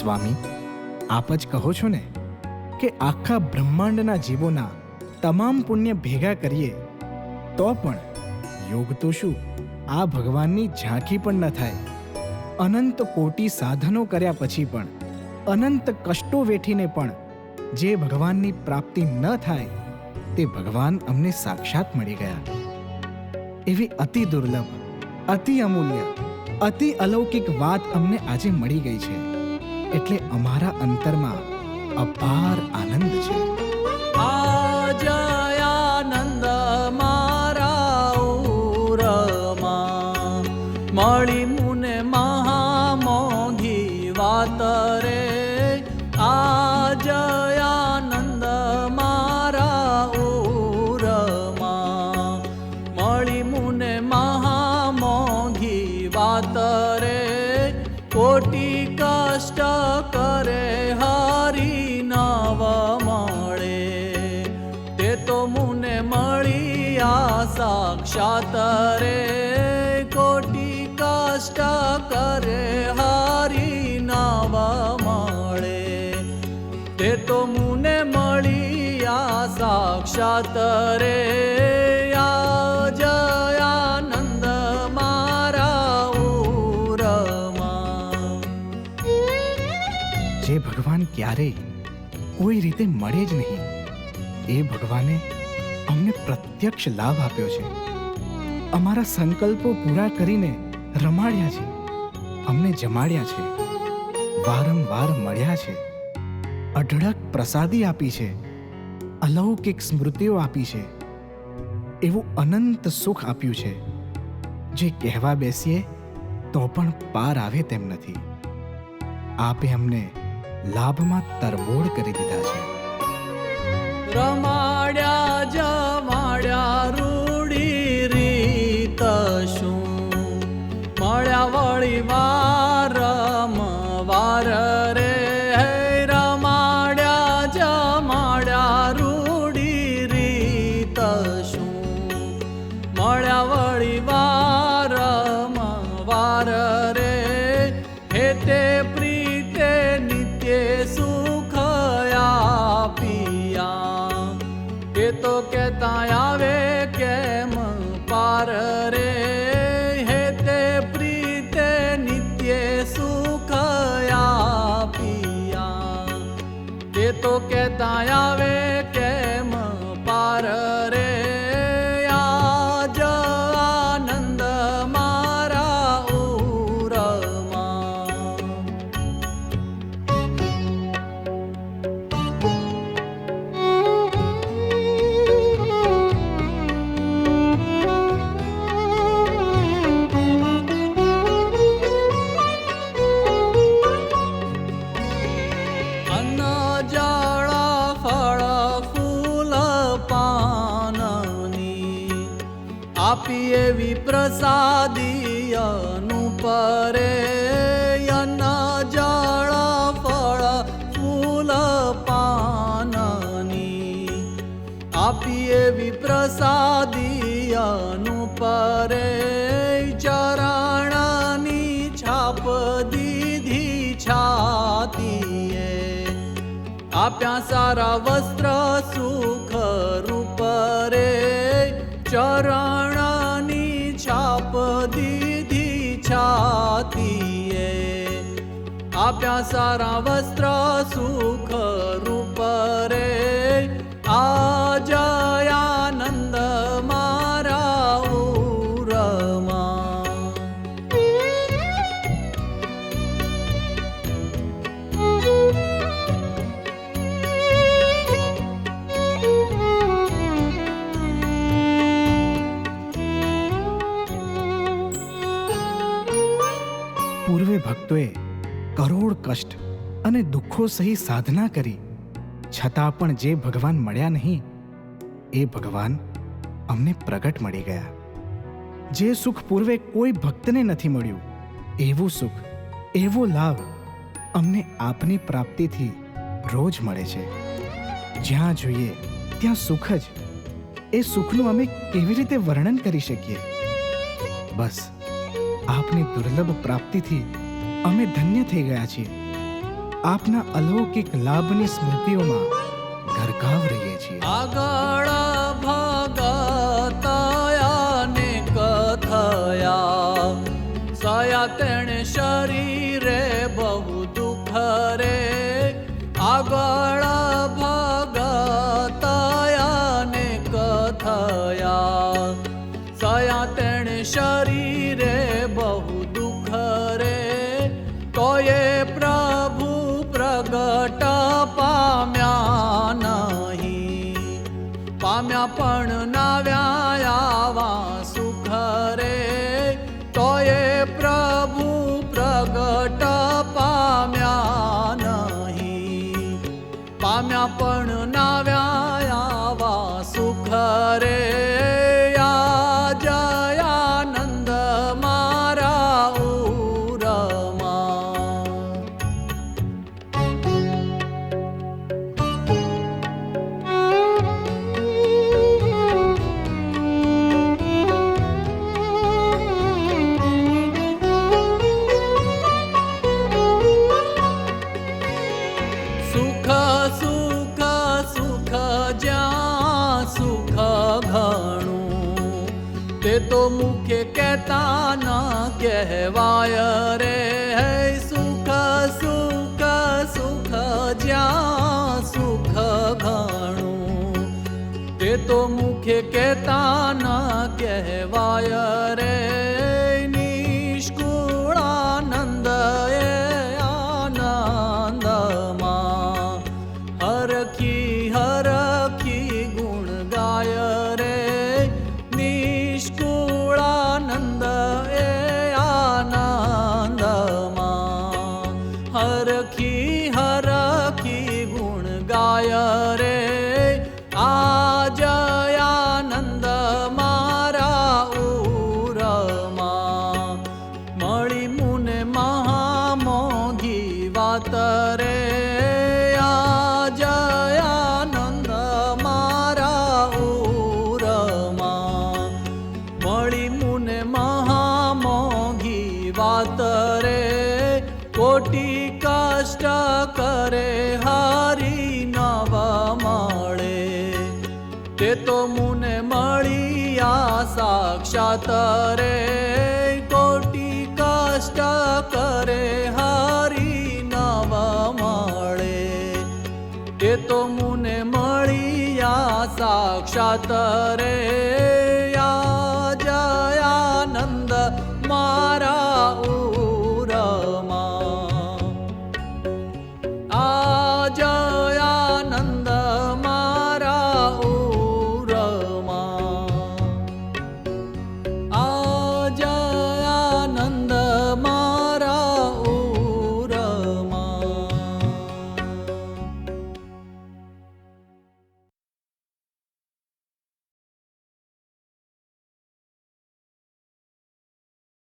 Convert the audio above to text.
સ્વામી, આપ જ કહો છો ને કે આખા બ્રહ્માંડના જીવોના તમામ પુણ્ય ભેગા કરીએ, તો પણ યોગ તો શું? આ ભગવાનની ઝાંખી પણ ન થાય. અનંત કોટી સાધનો કર્યા પછી પણ, અનંત કષ્ટો વેઠીને પણ જે ભગવાનની પ્રાપ્તિ ન થાય, તે ભગવાન અમને સાક્ષાત મળી ગયા. એવી અતિ દુર્લભ, અતિ અમૂલ્ય, અતિ અલૌકિક વાત અમને આજે મળી ગઈ છે. એટલે અમારા અંતરમાં અપાર આનંદ છે. આજયાનંદ મારા ઉરમાં મળી મુને મહામોઘી વાત રે. આજયાનંદ મારા મળી મુને મહામોઘી વાત રે. કોટી કષ્ટ કરે હારી નાવા માળે. તે તો મુને મળી આ સાક્ષાત રે. કોટી કષ્ટ કરે હારી નાવા માળે. તે તો મુને મળી આ સાક્ષાત રે. જે ભગવાન ક્યારેય કોઈ રીતે મળે જ નહીં, એ ભગવાને અમને પ્રત્યક્ષ લાભ આપ્યો છે. અમારા સંકલ્પો પૂરા કરીને રમાડ્યા છે. અમને જમાડ્યા છે. વારંવાર મળ્યા છે. અઢળક પ્રસાદી આપી છે. અલૌકિક સ્મૃતિઓ આપી છે. એવું અનંત સુખ આપ્યું છે. જે કહેવા બેસીએ તો પણ પાર આવે તેમ નથી. આપે અમને લાભમાં તરબોળ કરી દીધા છે. રમાડ્યા જમાડ્યા તો કેતા આવે, કેમ પાર રે? હે તે પ્રીતે નિત્ય સુખ પિયા તે તો કેતા આવે આપી એવી પ્રસાદી અનુપરે અન્ન જળ ફળ ફૂલ પાનની. આપી એવી પ્રસાદી અનુપરે ચરણની છાપ દીધી છાતીએ. આપ્યા સારા વસ્ત્ર સુખ રૂપરે ચરણ દીધી છાતીએ આપ્યા સારા વસ્ત્ર સુખ રૂપ પૂર્વે ભક્તોએ કરોડ કષ્ટ અને દુઃખો સહી સાધના કરી. છતાં પણ જે ભગવાન મળ્યા નહીં, એ ભગવાન અમને પ્રગટ મળી ગયા. જે સુખ પૂર્વે કોઈ ભક્તને નથી મળ્યું, એવું સુખ, એવો લાભ અમને આપની પ્રાપ્તિથી રોજ મળે છે. જ્યાં જોઈએ ત્યાં સુખ જ. એ સુખનું અમે કેવી રીતે વર્ણન કરી શકીએ? બસ. આપની દુર્લભ પ્રાપ્તિથી અમે ધન્ય થઈ ગયા છીએ. આપના અલૌકિક લાભની સ્મૃતિઓમાં ગરકાવ રહીએ છીએ. આગળ ને કથયા. સયા તેણે શરીરે પ્રગટ પામ્યા નહીં પામ્યા પણ નાવ્યા સુખ રે. તોય પ્રભુ પ્રગટ પામ્યા નહીં. પામ્યા પણ નાવ્યા સુખ રે. તે તો મુખે કહેતા ના કહેવાય રે હે સુખ સુખ સુખ જ્યાં સુખ ઘણું તે તો મુખે કહેતા ના કહેવાય રે રે કોટી કષ્ટ કરે હારી નવા મળે એ તો મુને મળી આ સાક્ષાત રે